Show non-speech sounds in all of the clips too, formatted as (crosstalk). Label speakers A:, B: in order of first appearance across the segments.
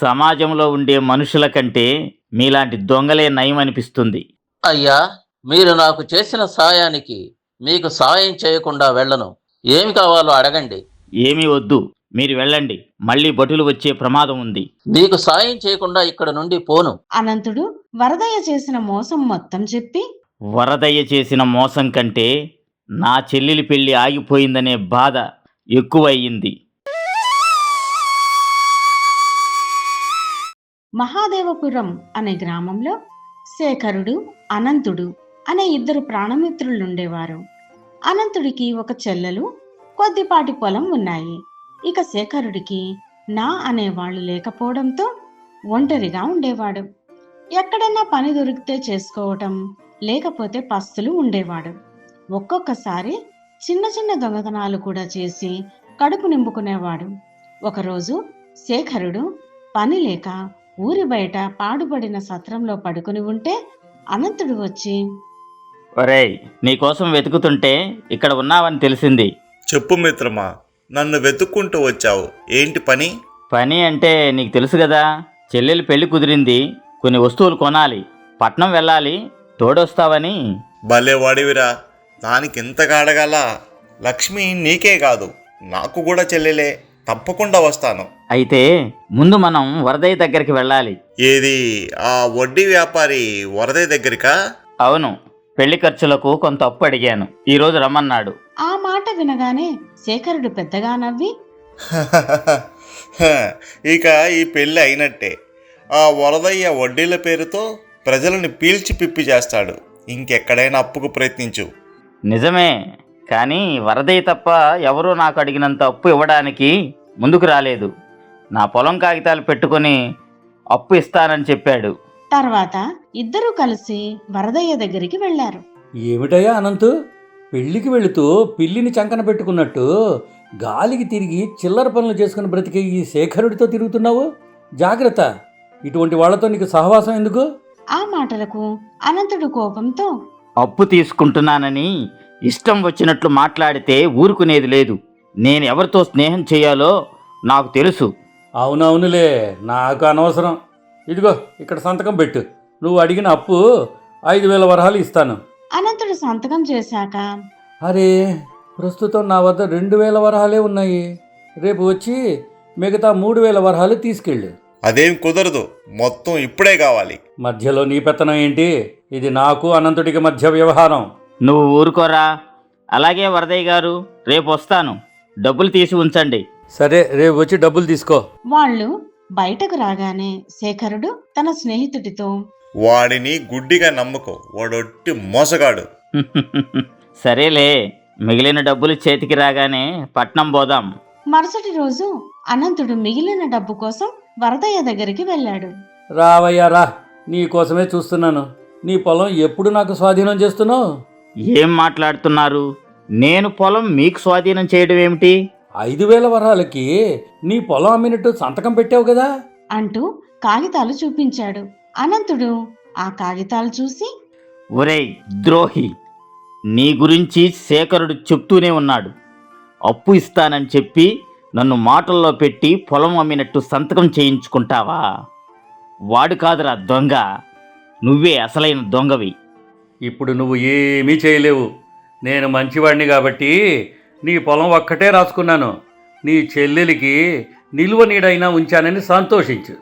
A: సమాజంలో ఉండే మనుషుల కంటే మీలాంటి దొంగలే నయం అనిపిస్తుంది
B: అయ్యా మీరు నాకు చేసిన సాయానికి మీకు సాయం చేయకుండా వెళ్ళను. ఏమి కావాలో అడగండి.
A: ఏమీ వద్దు మీరు వెళ్ళండి. మళ్ళీ భటులు వచ్చే ప్రమాదం ఉంది.
B: మీకు సాయం చేయకుండా ఇక్కడ నుండి పోను.
C: అనంతుడు వరదయ్య చేసిన మోసం మొత్తం చెప్పి
A: వరదయ్య చేసిన మోసం కంటే నా చెల్లెలి పెళ్ళి ఆగిపోయిందనే బాధ ఎక్కువయ్యింది.
C: మహాదేవపురం అనే గ్రామంలో శేఖరుడు అనంతుడు అనే ఇద్దరు ప్రాణమిత్రులుండేవారు. అనంతుడికి ఒక చెల్లెలు కొద్దిపాటి పొలం ఉన్నాయి. ఇక శేఖరుడికి నా అనేవాళ్ళు లేకపోవడంతో ఒంటరిగా ఉండేవాడు. ఎక్కడన్నా పని దొరికితే చేసుకోవటం లేకపోతే పస్తులు ఉండేవాడు. ఒక్కొక్కసారి చిన్న చిన్న దొంగతనాలు కూడా చేసి కడుపు నింపుకునేవాడు. ఒకరోజు శేఖరుడు పని లేక ఊరి బయట పాడుపడిన సత్రంలో పడుకుని ఉంటే అనంతుడు వచ్చి
A: ఒరేయ్ నీకోసం వెతుకుతుంటే ఇక్కడ ఉన్నావని తెలిసింది.
D: చెప్పు మిత్రమా నన్ను వెతుక్కుంటూ వచ్చావు. ఏంటి పని?
A: పని అంటే నీకు తెలుసు కదా చెల్లెలి పెళ్ళి కుదిరింది కొన్ని వస్తువులు కొనాలి పట్నం వెళ్ళాలి తోడొస్తావని.
D: భలే వాడివిరా దానికి ఇంతగా అడగాల లక్ష్మి నీకే కాదు నాకు కూడా చెల్లెలే. తప్పకుండా వస్తాను.
A: అయితే ముందు మనం వరదయ్య దగ్గరికి వెళ్ళాలి.
D: ఏది? ఆ వడ్డీ వ్యాపారి వరదయ్య దగ్గరికా?
A: అవును పెళ్ళి ఖర్చులకు కొంత అప్పు అడిగాను. ఈరోజు రమ్మన్నాడు.
C: ఆ మాట వినగానే శేఖరుడు పెద్దగా నవ్వి
D: ఇక ఈ పెళ్ళి అయినట్టే. ఆ వరదయ్య వడ్డీల పేరుతో ప్రజలను పీల్చి పిప్పి చేస్తాడు. ఇంకెక్కడైనా అప్పుకు ప్రయత్నించు.
A: నిజమే కానీ వరదయ్య తప్ప ఎవరూ నాకు అడిగినంత అప్పు ఇవ్వడానికి ముందుకు రాలేదు. నా పొలం కాగితాలు పెట్టుకొని అప్పు ఇస్తానని చెప్పాడు.
C: తర్వాత ఇద్దరూ కలిసి వరదయ్య దగ్గరికి వెళ్ళారు
E: ఏమిటయ్యా అనంతు? పెళ్ళికి వెళుతూ పిల్లిని చంకన పెట్టుకున్నట్టు గాలికి తిరిగి చిల్లర పనులు చేసుకుని బ్రతికే ఈ శేఖరుడితో తిరుగుతున్నావు? జాగ్రత్త. ఇటువంటి వాళ్ళతో నీకు సహవాసం ఎందుకు?
C: ఆ మాటలకు అనంతుడు కోపంతో
A: అప్పు తీసుకుంటున్నానని ఇష్టం వచ్చినట్లు మాట్లాడితే ఊరుకునేది లేదు. నేను ఎవరితో స్నేహం చేయాలో నాకు తెలుసు.
E: అవునవునులే నాకు అనవసరం. ఇదిగో ఇక్కడ సంతకం పెట్టు. నువ్వు అడిగిన అప్పు ఐదు వేల వరహాలు ఇస్తాను.
C: అనంతుడు సంతకం చేశాక
E: అరే ప్రస్తుతం నా వద్ద రెండు వేల వరహాలే ఉన్నాయి. రేపు వచ్చి మిగతా మూడు వేల వరహాలు తీసుకెళ్ళు.
D: అదేం కుదరదు. మొత్తం ఇప్పుడే కావాలి.
E: మధ్యలో నీ పెత్తనం ఏంటి? ఇది నాకు అనంతుడికి మధ్య వ్యవహారం.
A: నువ్వు ఊరుకోరా. అలాగే వరదయ్య గారు రేపు వస్తాను. డబ్బులు తీసి ఉంచండి.
E: సరే రేపు వచ్చి డబ్బులు తీసుకో.
C: వాళ్ళు బయటకు రాగానే శేఖరుడు తన స్నేహితుడితో
D: వాడిని గుడ్డిగా నమ్మకో. వాడొట్టి మోసగాడు. (laughs)
A: సరేలే మిగిలిన డబ్బులు చేతికి రాగానే పట్నం పోదాం.
C: మరుసటి రోజు అనంతుడు మిగిలిన డబ్బు కోసం వరదయ్య దగ్గరికి వెళ్ళాడు.
E: రావయ్యా రా. నీ కోసమే చూస్తున్నాను. నీ పొలం ఎప్పుడు నాకు స్వాధీనం చేస్తున్నావు?
A: ఏం మాట్లాడుతున్నారు? నేను పొలం మీకు స్వాధీనం చేయడం ఏమిటి?
E: ఐదు వేల వరహాలకి నీ పొలం అమ్మినట్టు సంతకం పెట్టావు కదా?
C: అంటూ కాగితాలు చూపించాడు. అనంతుడు ఆ కాగితాలు చూసి
A: ఒరేయ్ ద్రోహి నీ గురించి శేఖరుడు చెప్తూనే ఉన్నాడు. అప్పు ఇస్తానని చెప్పి నన్ను మాటల్లో పెట్టి పొలం అమ్మినట్టు సంతకం చేయించుకుంటావా? వాడు కాదురా దొంగ. నువ్వే అసలైన దొంగవి.
E: ఇప్పుడు నువ్వు ఏమీ చేయలేవు. నేను మంచివాడిని కాబట్టి నీ పొలం ఒక్కటే రాసుకున్నాను. నీ చెల్లెలికి నిలువ నీడైనా ఉంచానని సంతోషించు.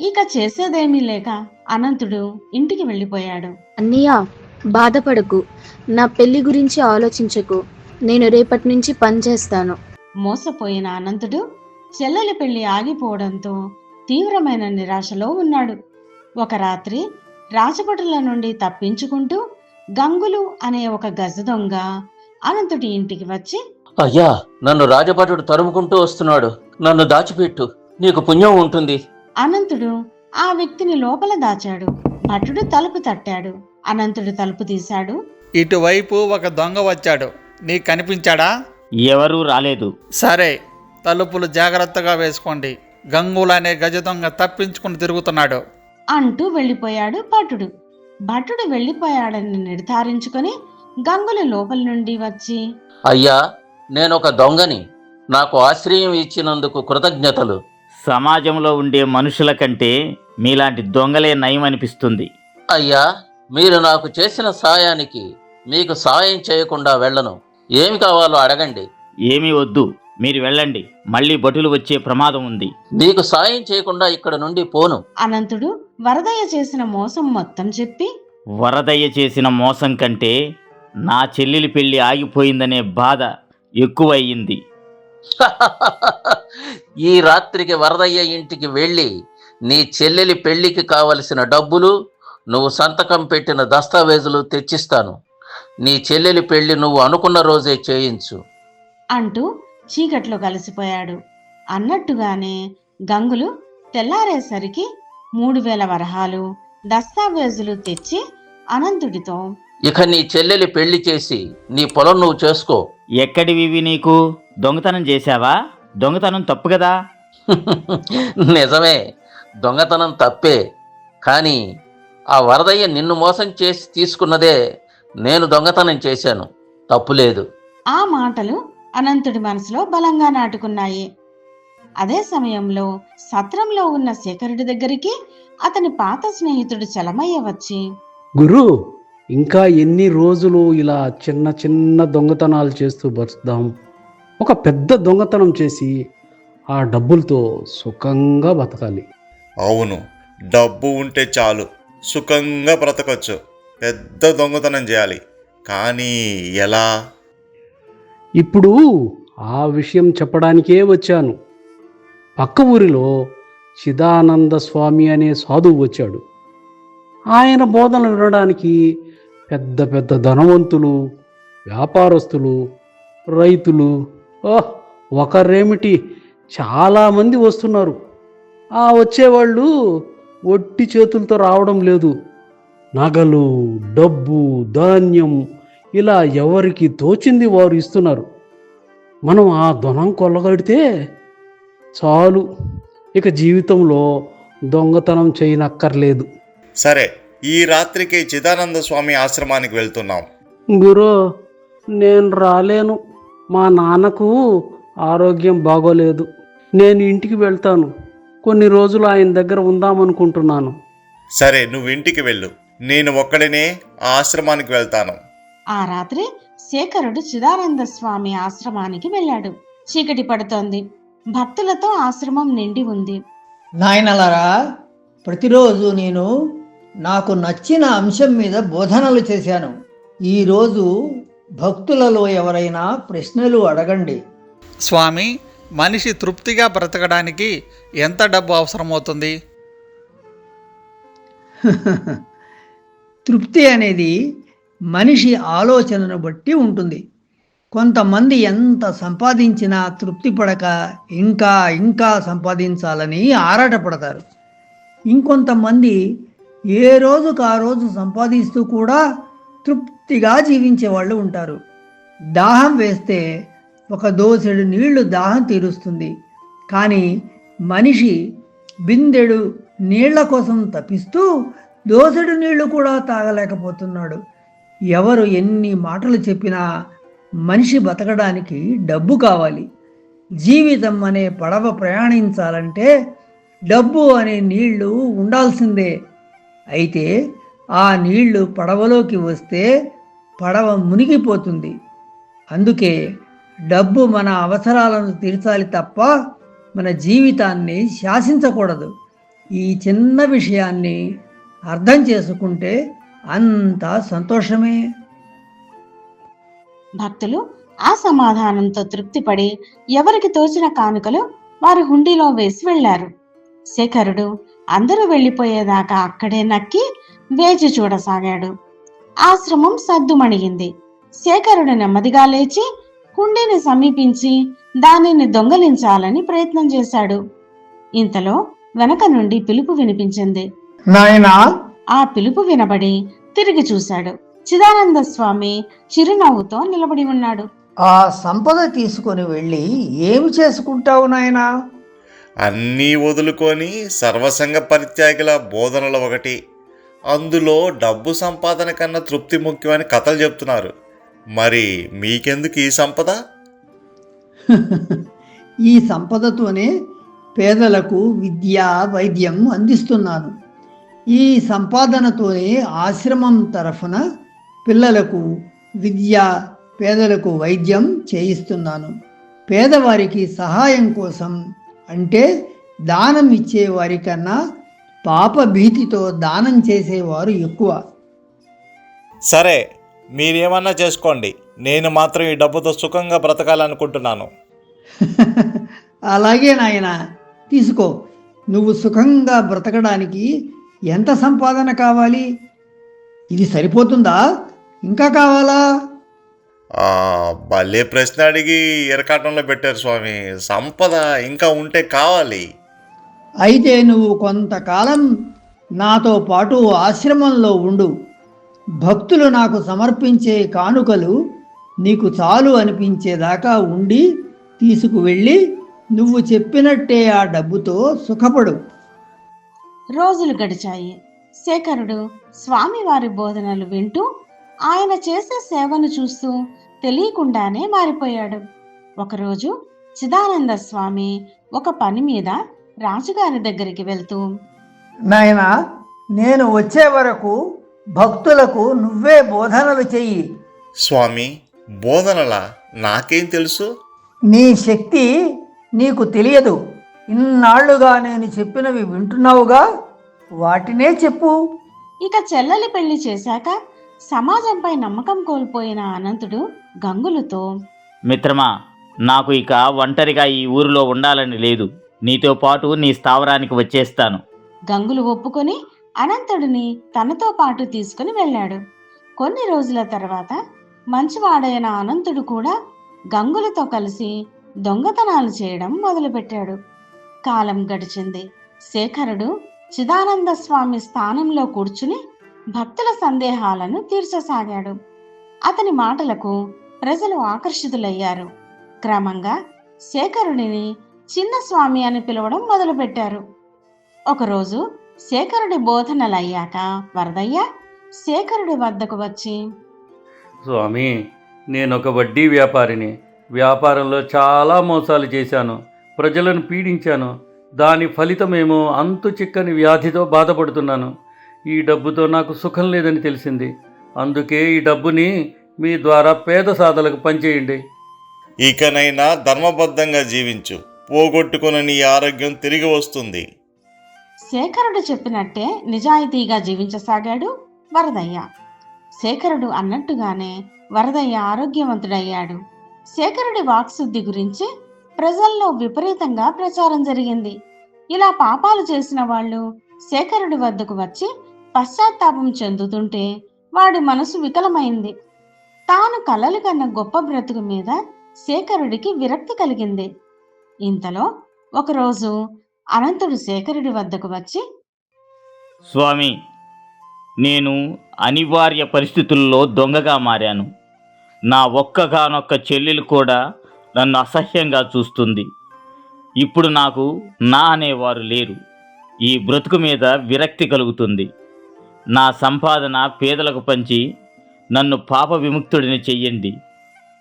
C: ఇక చేసేదేమీ లేక అనంతుడు ఇంటికి వెళ్ళిపోయాడు.
F: అన్నయ్య బాధపడకు. నా పెళ్ళి గురించి ఆలోచించకు. నేను రేపటి నుంచి పని చేస్తాను.
C: మోసపోయిన అనంతుడు చెల్లెలి పెళ్ళి ఆగిపోవడంతో తీవ్రమైన నిరాశలో ఉన్నాడు. ఒక రాత్రి రాజభటుల నుండి తప్పించుకుంటూ గంగులు అనే ఒక గజ దొంగ అనంతుడి ఇంటికి వచ్చి
B: అయ్యా నన్ను రాజభటుడు తరుముకుంటూ వస్తున్నాడు. నన్ను దాచిపెట్టు. నీకు పుణ్యం ఉంటుంది.
C: అనంతుడు ఆ వ్యక్తిని లోపల దాచాడు. భటుడు తలుపు తట్టాడు. అనంతుడు తలుపు తీశాడు.
G: ఇటువైపు ఒక దొంగ వచ్చాడు. నీకు కనిపించాడా?
A: ఎవరూ రాలేదు.
G: సరే తలుపులు జాగ్రత్తగా వేసుకోండి. గంగులనే గజ దొంగ తప్పించుకుని తిరుగుతున్నాడు.
C: అంటూ వెళ్ళిపోయాడు భటుడు. భటుడు వెళ్ళిపోయాడని నిర్ధారించుకొని గంగుల లోపల నుండి వచ్చి
B: అయ్యా నేను ఒక దొంగని. నాకు ఆశ్రయం ఇచ్చినందుకు కృతజ్ఞతలు.
A: సమాజంలో ఉండే మనుషుల కంటే మీలాంటి దొంగలే నయం అనిపిస్తుంది
B: అయ్యా మీరు నాకు చేసిన సాయానికి మీకు సాయం చేయకుండా వెళ్ళను. ఏమి కావాలో అడగండి.
A: ఏమీ వద్దు మీరు వెళ్ళండి. మళ్ళీ భటులు వచ్చే ప్రమాదం ఉంది.
B: మీకు సాయం చేయకుండా ఇక్కడ నుండి పోను.
C: అనంతుడు వరదయ్య చేసిన మోసం మొత్తం చెప్పి
A: వరదయ్య చేసిన మోసం కంటే నా చెల్లెలి పెళ్ళి ఆగిపోయిందనే బాధ ఎక్కువయ్యింది. (laughs)
B: ఈ రాత్రికి వరదయ్య ఇంటికి వెళ్ళి నీ చెల్లెలి పెళ్ళికి కావలసిన డబ్బులు నువ్వు సంతకం పెట్టిన దస్తావేజులు తెచ్చిస్తాను. నీ చెల్లెలి పెళ్ళి నువ్వు అనుకున్న రోజే చేయించు.
C: అంటూ చీకట్లో కలిసిపోయాడు. అన్నట్టుగానే గంగులు తెల్లారేసరికి మూడు వేల వరహాలు దస్తావేజులు తెచ్చి అనంతుడితో
B: ఇక నీ చెల్లెలి పెళ్ళి చేసి నీ పొలం నువ్వు చేసుకో.
A: ఎక్కడివివి నీకు? దొంగతనం చేశావా? దొంగతనం తప్పు కదా? (laughs)
B: నిజమే దొంగతనం తప్పే. కానీ ఆ వరదయ్య నిన్ను మోసం చేసి తీసుకున్నదే నేను దొంగతనం చేశాను. తప్పులేదు
C: ఆ మాటలు అనంతుడి మనసులో బలంగా నాటుకున్నాయి. అదే సమయంలో సత్రంలో ఉన్న శేఖరుడి దగ్గరికి అతని పాత స్నేహితుడు చలమయ్య వచ్చి
H: గురు ఇంకా ఎన్ని రోజులు ఇలా చిన్న చిన్న దొంగతనాలు చేస్తూ బతుకుదాం? ఒక పెద్ద దొంగతనం చేసి ఆ డబ్బులతో సుఖంగా బతకాలి.
D: అవును డబ్బు ఉంటే చాలు సుఖంగా బ్రతకొచ్చు పెద్ద దొంగతనం చేయాలి. కానీ ఎలా?
H: ఇప్పుడు ఆ విషయం చెప్పడానికే వచ్చాను. పక్క ఊరిలో చిదానంద స్వామి అనే సాధువు వచ్చాడు. ఆయన బోధనలు వినడానికి పెద్ద పెద్ద ధనవంతులు వ్యాపారస్తులు రైతులు ఓహ్ ఒకరేమిటి చాలామంది వస్తున్నారు. ఆ వచ్చేవాళ్ళు ఒట్టి చేతులతో రావడం లేదు. నగలు డబ్బు ధాన్యం ఇలా ఎవరికి తోచింది వారు ఇస్తున్నారు. మనం ఆ ధనం కొల్లగడితే చాలు. ఇక జీవితంలో దొంగతనం చేయనక్కర్లేదు.
D: సరే ఈ రాత్రికి చిదానంద స్వామి ఆశ్రమానికి వెళ్తున్నాం.
H: గురు నేను రాలేను. మా నాన్నకు ఆరోగ్యం బాగోలేదు. నేను ఇంటికి వెళ్తాను. కొన్ని రోజులు ఆయన దగ్గర ఉందామనుకుంటున్నాను.
D: సరే నువ్వు ఇంటికి వెళ్ళు. నేను ఒక్కడినే ఆ ఆశ్రమానికి వెళ్తాను.
C: ఆ రాత్రి శేఖరుడు చిదానంద స్వామి ఆశ్రమానికి వెళ్ళాడు. చీకటి పడుతోంది. భక్తులతో ఆశ్రమం నిండి ఉంది.
I: నాయనలారా ప్రతిరోజు నేను నాకు నచ్చిన అంశం మీద బోధనలు చేశాను. ఈరోజు భక్తులలో ఎవరైనా ప్రశ్నలు అడగండి.
G: స్వామి మనిషి తృప్తిగా బ్రతకడానికి ఎంత డబ్బు అవసరమవుతుంది? (laughs)
I: తృప్తి అనేది మనిషి ఆలోచనను బట్టి ఉంటుంది. కొంతమంది ఎంత సంపాదించినా తృప్తి పడక ఇంకా ఇంకా సంపాదించాలని ఆరాటపడతారు. ఇంకొంతమంది ఏ రోజుకు ఆ రోజు సంపాదిస్తూ కూడా తృప్తిగా జీవించే వాళ్ళు ఉంటారు. దాహం వేస్తే ఒక దోసెడు నీళ్ళు దాహం తీరుస్తుంది. కానీ మనిషి బిందెడు నీళ్ళ కోసం తప్పిస్తూ దోసెడు నీళ్ళు కూడా తాగలేకపోతున్నాడు. ఎవరు ఎన్ని మాటలు చెప్పినా మనిషి బతకడానికి డబ్బు కావాలి. జీవితం అనే పడవ ప్రయాణించాలంటే డబ్బు అనే నీళ్ళు ఉండాల్సిందే. అయితే ఆ నీళ్ళు పడవలోకి వస్తే పడవ మునిగిపోతుంది. అందుకే డబ్బు మన అవసరాలను తీర్చాలి తప్ప మన జీవితాన్ని శాసించకూడదు. ఈ చిన్న విషయాన్ని అర్థం చేసుకుంటే అంతా సంతోషమే.
C: భక్తులు ఆ సమాధానంతో తృప్తిపడి ఎవరికి తోచిన కానుకలు వారి హుండీలో వేసి వెళ్ళారు శేఖరుడు అందరూ వెళ్ళిపోయేదాకా అక్కడే నక్కి వేచి చూడసాగాడు. ఆశ్రమం సద్దుమణిగింది. శేఖరుడు నెమ్మదిగా లేచి హుండీని సమీపించి దానిని దొంగలించాలని ప్రయత్నం చేశాడు. ఇంతలో వెనక నుండి పిలుపు వినిపించింది.
I: నాయనా!
C: ఆ పిలుపు వినబడి తిరిగి చూశాడు. చిదానంద స్వామి చిరునవ్వుతో నిలబడి ఉన్నాడు.
I: ఆ సంపద తీసుకొని వెళ్ళి ఏమి చేసుకుంటావు నాయనా?
D: అన్నీ వదులుకొని సర్వసంగ పరిత్యాగుల బోధనలు ఒకటి. అందులో డబ్బు సంపాదన కన్నా తృప్తి ముఖ్యమని కథలు చెప్తున్నారు. మరి మీకెందుకు ఈ సంపద? (laughs)
I: ఈ సంపదతోనే పేదలకు విద్య వైద్యం అందిస్తున్నాను. ఈ సంపాదనతోనే ఆశ్రమం తరఫున పిల్లలకు విద్య పేదలకు వైద్యం చేయిస్తున్నాను. పేదవారికి సహాయం కోసం అంటే దానం ఇచ్చే వారికన్నా పాప భీతితో దానం చేసేవారు ఎక్కువ.
D: సరే మీరేమన్నా చేసుకోండి. నేను మాత్రం ఈ డబ్బుతో సుఖంగా బ్రతకాలనుకుంటున్నాను. (laughs)
I: అలాగే నాయన తీసుకో. నువ్వు సుఖంగా బ్రతకడానికి ఎంత సంపాదన కావాలి? ఇది సరిపోతుందా? ఇంకా కావాలా?
D: ఆ, భలే ప్రశ్న అడిగి ఎరకాటంలో పెట్టారు స్వామి. సంపద ఇంకా ఉంటే కావాలి.
I: అయితే నువ్వు కొంతకాలం నాతో పాటు ఆశ్రమంలో ఉండు. భక్తులు నాకు సమర్పించే కానుకలు నీకు చాలు అనిపించేదాకా ఉండి తీసుకువెళ్ళి నువ్వు చెప్పినట్టే ఆ డబ్బుతో సుఖపడు.
C: రోజులు గడిచాయి. శేఖరుడు స్వామివారి బోధనలు వింటూ ఆయన చేసే సేవను చూస్తూ తెలియకుండానే మారిపోయాడు. ఒకరోజు చిదానంద స్వామి ఒక పని మీద రాజుగారి దగ్గరికి వెళ్తూ
I: నాయనా నేను వచ్చే వరకు భక్తులకు నువ్వే బోధనలు చెయ్యి.
D: స్వామి బోధనలా? నాకేం తెలుసు?
I: నీ శక్తి నీకు తెలియదు. ఇన్నాళ్ళుగా నేను చెప్పినవి వింటున్నావుగా? వాటినే చెప్పు.
C: ఇక చెల్లెలి పెళ్ళి చేశాక సమాజంపై నమ్మకం కోల్పోయిన అనంతుడు గంగులతో
A: మిత్రమా నాకు ఇక ఒంటరిగా ఈ ఊరిలో ఉండాలని లేదు. నీతో పాటు నీ స్థావరానికి వచ్చేస్తాను.
C: గంగులు ఒప్పుకొని అనంతుడిని తనతో పాటు తీసుకుని వెళ్ళాడు. కొన్ని రోజుల తర్వాత మంచివాడైన అనంతుడు కూడా గంగులతో కలిసి దొంగతనాలు చేయడం మొదలుపెట్టాడు. కాలం గడిచింది. శేఖరుడు చిదానంద స్వామి స్థానంలో కూర్చుని భక్తుల సందేహాలను తీర్చసాగాడు. అతని మాటలకు ప్రజలు ఆకర్షితులయ్యారు. క్రమంగా శేఖరుడిని చిన్న స్వామి అని పిలవడం మొదలుపెట్టారు. ఒకరోజు శేఖరుడి బోధనలయ్యాక వరదయ్య శేఖరుడి వద్దకు వచ్చి
E: స్వామి నేను ఒక వడ్డీ వ్యాపారిని. వ్యాపారంలో చాలా మోసాలు చేశాను. ప్రజలను పీడించాను. దాని ఫలితమేమో అంతు చిక్కని వ్యాధితో బాధపడుతున్నాను. ఈ డబ్బుతో నాకు సుఖం లేదని తెలిసింది. అందుకే ఈ డబ్బుని మీ ద్వారా పేద సాధలకు పనిచేయండి
D: ఇకనైనా ధర్మబద్ధంగా జీవించు. పోగొట్టుకున్న నీ ఆరోగ్యం తిరిగి వస్తుంది.
C: శేఖరుడు చెప్పినట్టే నిజాయితీగా జీవించసాగాడు వరదయ్య. శేఖరుడు అన్నట్టుగానే వరదయ్య ఆరోగ్యవంతుడయ్యాడు. శేఖరుడి వాక్శుద్ధి గురించి ప్రజల్లో విపరీతంగా ప్రచారం జరిగింది. ఇలా పాపాలు చేసిన వాళ్ళు శేఖరుడి వద్దకు వచ్చి పశ్చాత్తాపం చెందుతుంటే వాడి మనసు వికలమైంది. తాను కలలు కన్న గొప్ప బ్రతుకు మీద శేఖరుడికి విరక్తి కలిగింది. ఇంతలో ఒకరోజు అనంతుడు శేఖరుడి వద్దకు వచ్చి
A: స్వామి నేను అనివార్య పరిస్థితుల్లో దొంగగా మారాను. నా ఒక్కగానొక్క చెల్లెలు కూడా నన్ను అసహ్యంగా చూస్తుంది. ఇప్పుడు నాకు నా అనేవారు లేరు. ఈ బ్రతుకు మీద విరక్తి కలుగుతుంది. నా సంపాదన పేదలకు పంచి నన్ను పాప విముక్తుడిని చెయ్యండి.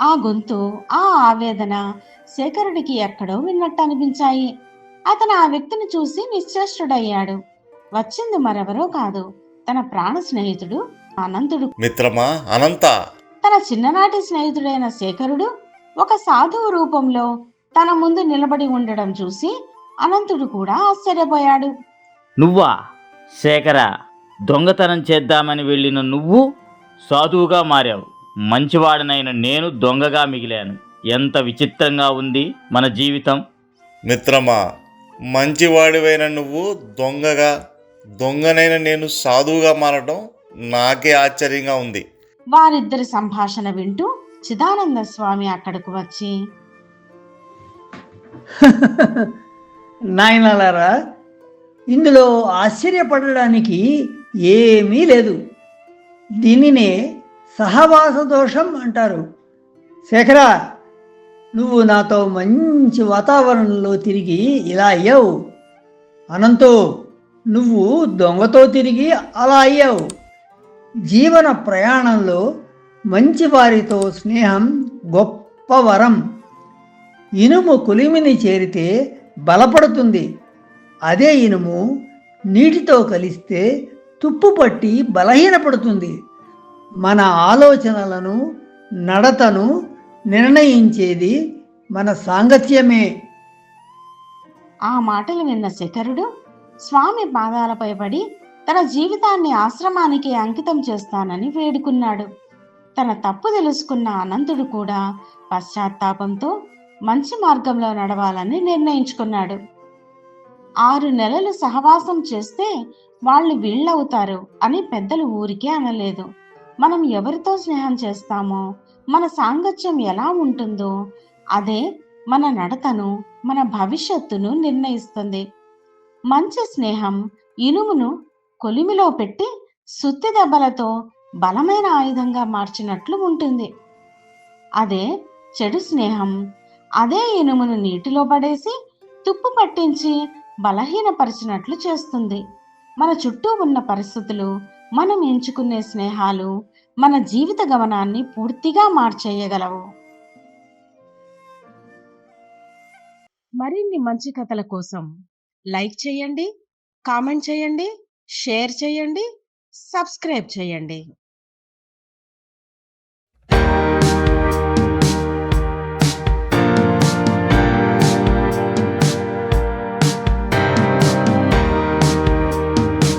C: ఆ గొంతు ఆ ఆవేదన శేఖరుడికి ఎక్కడో విన్నట్టు అనిపించాయి. అతను ఆ వ్యక్తిని చూసి నిశ్చేష్టుడయ్యాడు. వచ్చింది మరెవరో కాదు. తన ప్రాణ స్నేహితుడు అనంతుడు.
D: మిత్రమా అనంత?
C: తన చిన్ననాటి స్నేహితుడైన శేఖరుడు ఒక సాధువు రూపంలో తన ముందు నిలబడి ఉండడం చూసి అనంతుడు కూడా ఆశ్చర్యపోయాడు.
A: నువ్వా శేఖర? దొంగతనం చేద్దామని వెళ్ళిన నువ్వు సాధువుగా మారావు. మంచివాడనైన నేను దొంగగా మిగిలాను. ఎంత విచిత్రంగా ఉంది మన జీవితం.
D: మిత్రమా మంచివాడివైన నువ్వు దొంగగా దొంగనైన నేను సాధువుగా మారడం నాకే ఆశ్చర్యంగా ఉంది.
C: వారిద్దరి సంభాషణ వింటూ చిదానంద స్వామి అక్కడకు వచ్చి (laughs)
I: నాయనలారా ఇందులో ఆశ్చర్యపడడానికి ఏమీ లేదు. దీనినే సహవాస దోషం అంటారు. శేఖరా నువ్వు నాతో మంచి వాతావరణంలో తిరిగి ఇలా అయ్యావు. అనంతో నువ్వు దొంగతో తిరిగి అలా అయ్యావు. జీవన ప్రయాణంలో మంచి వారితో స్నేహం గొప్ప వరం. ఇనుము కులిమిని చేరితే బలపడుతుంది. అదే ఇనుము నీటితో కలిస్తే తుప్పు పట్టి బలహీనపడుతుంది. మన ఆలోచనలను నడతను నిర్ణయించేది మన సాంగత్యమే.
C: ఆ మాటలు విన్న శేఖరుడు స్వామి పాదాలపై పడి తన జీవితాన్ని ఆశ్రమానికి అంకితం చేస్తానని వేడుకున్నాడు. తన తప్పు తెలుసుకున్న అనంతుడు కూడా పశ్చాత్తాపంతో మంచి మార్గంలో నడవాలని నిర్ణయించుకున్నాడు. ఆరు నెలలు సహవాసం చేస్తే వాళ్ళు వీళ్ళవుతారు అని పెద్దలు ఊరికే అనలేదు. మనం ఎవరితో స్నేహం చేస్తామో మన సాంగత్యం ఎలా ఉంటుందో అదే మన నడతను మన భవిష్యత్తును నిర్ణయిస్తుంది. మంచి స్నేహం ఇనుమును కొలిమిలో పెట్టి సుత్తి దెబ్బలతో బలమైన ఆయుధంగా మార్చినట్లు ఉంటుంది. అదే చెడు స్నేహం. అదే ఇనుమును నీటిలో పడేసి తుప్పు పట్టించి బలహీనపరిచినట్లు చేస్తుంది. మన చుట్టూ ఉన్న పరిస్థితులు మనం ఎంచుకునే స్నేహాలు మన జీవిత గమనాన్ని పూర్తిగా మార్చేయగలవు. మరిన్ని మంచి కథల కోసం లైక్ చేయండి కామెంట్ చేయండి షేర్ చేయండి సబ్స్క్రైబ్ చేయండి.